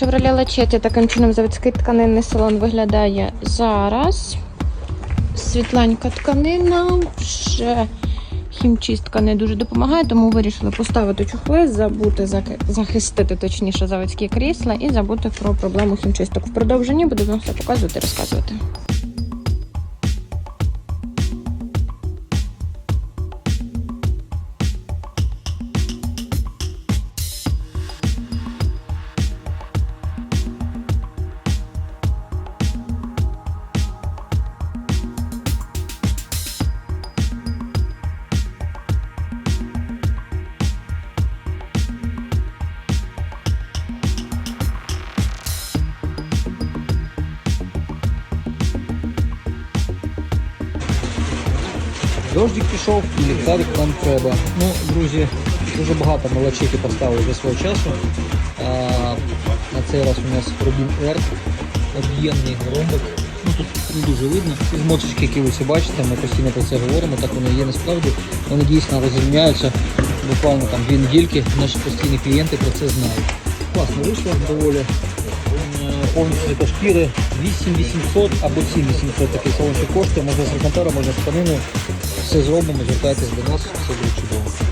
Chevrolet Lachetti таким чином заводський тканинний салон виглядає зараз. Світленька тканина, ще хімчистка не дуже допомагає, тому вирішили поставити чохли, забути захистити точніше заводські крісла і забути про проблему хімчисток. В продовженні буду вам все показувати і розказувати. Дождик пішов і ліхтарик нам треба. Ну, друзі, дуже багато молочики поставили до свого часу. А, на цей раз у нас Rubin R, об'ємний ромбик. Ну, тут не дуже видно. Ці змоточки, які ви всі бачите, ми постійно про це говоримо, так воно є насправді. Вони дійсно розрівняються буквально там дві недільки. Наші постійні клієнти про це знають. Класно вийшло доволі. Е, Повністю до шкіри 8800 або 7800 такий салончик коштує, можна з реконтора, можна з тканиною. Все зробимо, звертайтесь до нас, все буде чудово.